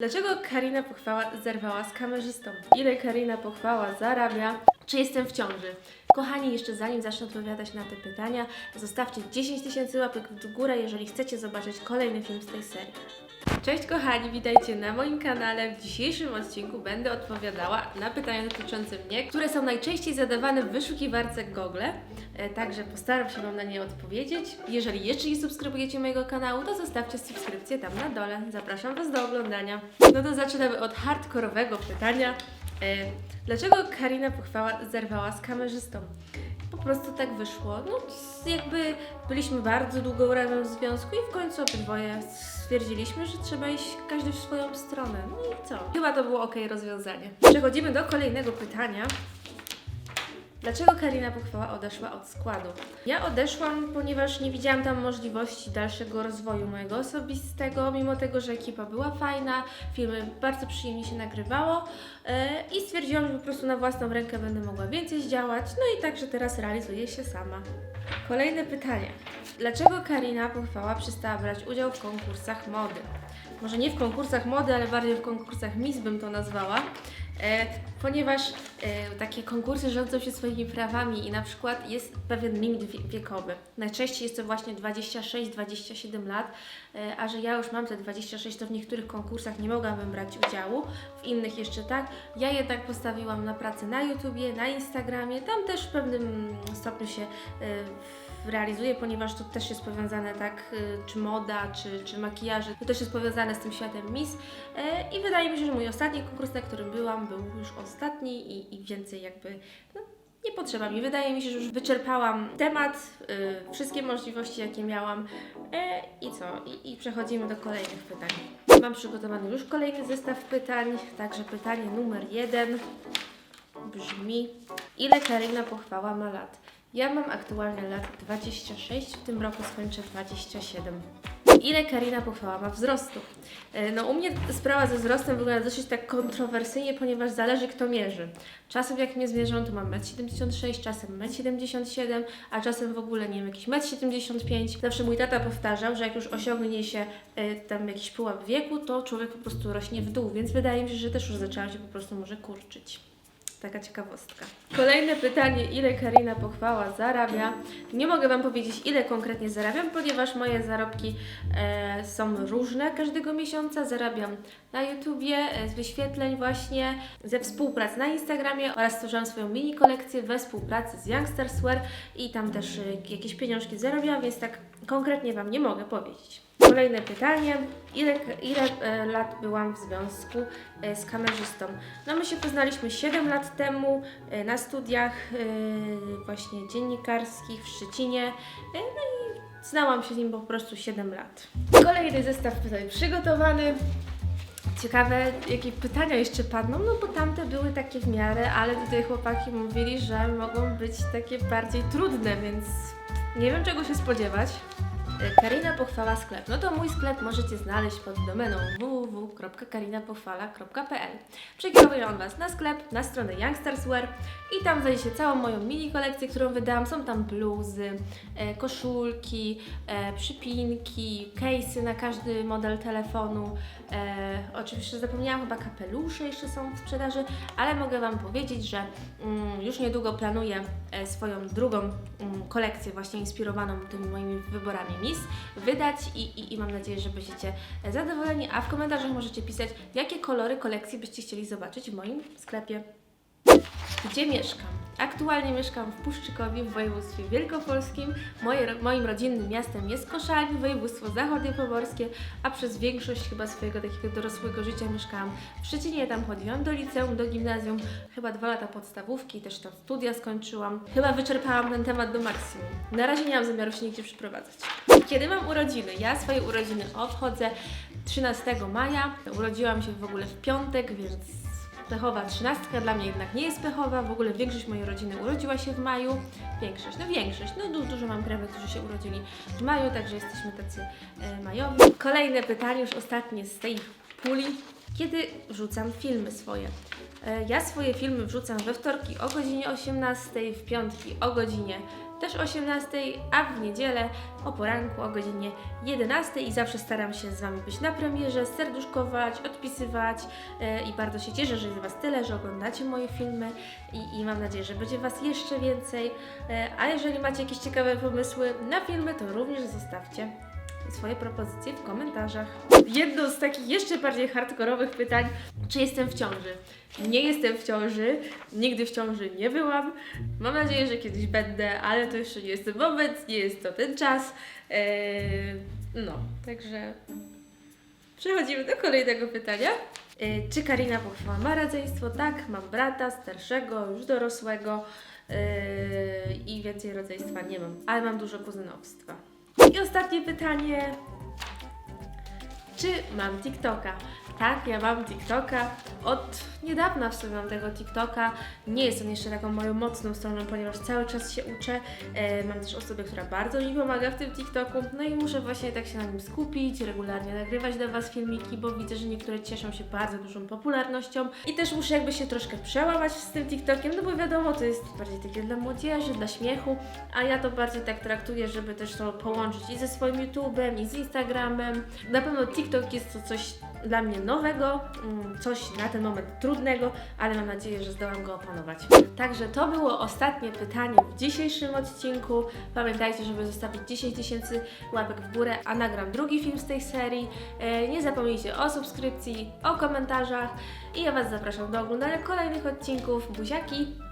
Dlaczego Karina Pochwała zerwała z kamerzystą? Ile Karina Pochwała zarabia? Czy jestem w ciąży? Kochani, jeszcze zanim zacznę odpowiadać na te pytania, zostawcie 10 tysięcy łapek w górę, jeżeli chcecie zobaczyć kolejny film z tej serii. Cześć kochani, witajcie na moim kanale. W dzisiejszym odcinku będę odpowiadała na pytania dotyczące mnie, które są najczęściej zadawane w wyszukiwarce Google. E, Także postaram się Wam na nie odpowiedzieć. Jeżeli jeszcze nie subskrybujecie mojego kanału, to zostawcie subskrypcję tam na dole. Zapraszam Was do oglądania. No to zaczynamy od hardkorowego pytania. E, Dlaczego Karina Pochwała zerwała z kamerzystą? Prostu tak wyszło. No, jakby byliśmy bardzo długo razem w związku i w końcu obydwoje stwierdziliśmy, że trzeba iść każdy w swoją stronę. No i co? Chyba to było ok rozwiązanie. Przechodzimy do kolejnego pytania. Dlaczego Karina Pochwała odeszła od składu? Ja odeszłam, ponieważ nie widziałam tam możliwości dalszego rozwoju mojego osobistego, mimo tego, że ekipa była fajna, filmy bardzo przyjemnie się nagrywało e, i stwierdziłam, że po prostu na własną rękę będę mogła więcej zdziałać, no i także teraz realizuję się sama. Kolejne pytanie. Dlaczego Karina Pochwała przestała brać udział w konkursach mody? Może nie w konkursach mody, ale bardziej w konkursach Miss bym to nazwała. E, ponieważ e, takie konkursy rządzą się swoimi prawami i na przykład jest pewien limit wie- wiekowy. Najczęściej jest to właśnie 26-27 lat, e, a że ja już mam te 26, to w niektórych konkursach nie mogłabym brać udziału, w innych jeszcze tak. Ja jednak postawiłam na pracę na YouTubie, na Instagramie, tam też w pewnym stopniu się realizuję, ponieważ to też jest powiązane tak, y, czy moda, czy, czy makijaże, to też jest powiązane z tym światem Miss e, i wydaje mi się, że mój ostatni konkurs, na którym byłam, był już ostatni i, i więcej jakby no, nie potrzeba mi. Wydaje mi się, że już wyczerpałam temat, y, wszystkie możliwości, jakie miałam e, i co? I, I przechodzimy do kolejnych pytań. Mam przygotowany już kolejny zestaw pytań, także pytanie numer jeden brzmi ile Karina Pochwała ma lat? Ja mam aktualnie lat 26, w tym roku skończę 27. Ile Karina Pochwała ma wzrostu? E, No u mnie sprawa ze wzrostem wygląda dosyć tak kontrowersyjnie, ponieważ zależy kto mierzy. Czasem jak mnie zmierzą, to mam 1,76 m, czasem 1,77 m, a czasem w ogóle nie wiem, jakiś 1,75 m. Zawsze mój tata powtarzał, że jak już osiągnie się e, tam jakiś pułap wieku, to człowiek po prostu rośnie w dół, więc wydaje mi się, że też już zaczęłam się po prostu może kurczyć. Taka ciekawostka. Kolejne pytanie, ile Karina Pochwała zarabia? Nie mogę Wam powiedzieć, ile konkretnie zarabiam, ponieważ moje zarobki e, są różne każdego miesiąca. Zarabiam na YouTubie, e, z wyświetleń właśnie, ze współprac na Instagramie oraz stworzyłam swoją mini kolekcję we współpracy z Youngsterswear i tam też e, jakieś pieniążki zarobiłam, więc tak konkretnie Wam nie mogę powiedzieć. Kolejne pytanie. Ile, ile e, lat byłam w związku e, z kamerzystą? No my się poznaliśmy 7 lat temu e, na studiach e, właśnie dziennikarskich w Szczecinie. E, no i znałam się z nim po prostu 7 lat. Kolejny zestaw pytań przygotowany. Ciekawe, jakie pytania jeszcze padną, no bo tamte były takie w miarę, ale tutaj chłopaki mówili, że mogą być takie bardziej trudne, więc nie wiem czego się spodziewać. Karina Pochwała sklep. No to mój sklep możecie znaleźć pod domeną www.karinapochwala.pl Przekierowuję on Was na sklep, na stronę Youngsterswear i tam znajdziecie całą moją mini kolekcję, którą wydałam. Są tam bluzy, e, koszulki, e, przypinki, case'y na każdy model telefonu. E, oczywiście zapomniałam, chyba kapelusze jeszcze są w sprzedaży, ale mogę Wam powiedzieć, że mm, już niedługo planuję swoją drugą mm, kolekcję właśnie inspirowaną tymi moimi wyborami Wydać i, i, i mam nadzieję, że będziecie zadowoleni, a w komentarzach możecie pisać, jakie kolory kolekcji byście chcieli zobaczyć w moim sklepie. Gdzie mieszkam? Aktualnie mieszkam w Puszczykowie w województwie wielkopolskim. Moje, moim rodzinnym miastem jest Koszalin, województwo zachodniopomorskie, a przez większość chyba swojego takiego dorosłego życia mieszkałam w Szczecinie. Tam chodziłam do liceum, do gimnazjum, chyba dwa lata podstawówki, też tam studia skończyłam. Chyba wyczerpałam ten temat do maksimum. Na razie nie mam zamiaru się nigdzie przyprowadzać. Kiedy mam urodziny? Ja swoje urodziny obchodzę 13 maja. Urodziłam się w ogóle w piątek, więc pechowa trzynastka dla mnie jednak nie jest pechowa. W ogóle większość mojej rodziny urodziła się w maju. Większość, no większość. No du- dużo mam krewnych, którzy się urodzili w maju, także jesteśmy tacy e, majowi. Kolejne pytanie, już ostatnie z tej puli. Kiedy wrzucam filmy swoje? E, Ja swoje filmy wrzucam we wtorki o godzinie 18, w piątki o godzinie też o 18, a w niedzielę o poranku o godzinie 11 i zawsze staram się z Wami być na premierze, serduszkować, odpisywać e, i bardzo się cieszę, że jest Was tyle, że oglądacie moje filmy i, i mam nadzieję, że będzie Was jeszcze więcej. E, a jeżeli macie jakieś ciekawe pomysły na filmy, to również zostawcie swoje propozycje w komentarzach. Jedno z takich jeszcze bardziej hardkorowych pytań, czy jestem w ciąży? Nie jestem w ciąży, nigdy w ciąży nie byłam. Mam nadzieję, że kiedyś będę, ale to jeszcze nie jest ten moment, nie jest to ten czas. Eee, no, także przechodzimy do kolejnego pytania. Eee, czy Karina pochwała ma rodzeństwo? Tak, mam brata starszego, już dorosłego eee, i więcej rodzeństwa nie mam, ale mam dużo kuzynostwa. I ostatnie pytanie. Czy mam TikToka? Tak, ja mam TikToka. Od niedawna w tego TikToka. Nie jest on jeszcze taką moją mocną stroną, ponieważ cały czas się uczę. E, mam też osobę, która bardzo mi pomaga w tym TikToku. No i muszę właśnie tak się na nim skupić, regularnie nagrywać dla Was filmiki, bo widzę, że niektóre cieszą się bardzo dużą popularnością. I też muszę jakby się troszkę przełamać z tym TikTokiem, no bo wiadomo, to jest bardziej takie dla młodzieży, dla śmiechu, a ja to bardziej tak traktuję, żeby też to połączyć i ze swoim YouTube'em, i z Instagramem. Na pewno TikTok jest to coś dla mnie nowego, mm, coś na ten moment trudnego, ale mam nadzieję, że zdołam go opanować. Także to było ostatnie pytanie w dzisiejszym odcinku. Pamiętajcie, żeby zostawić 10 tysięcy łapek w górę, a nagram drugi film z tej serii. E, Nie zapomnijcie o subskrypcji, o komentarzach i ja Was zapraszam do oglądania kolejnych odcinków. Buziaki!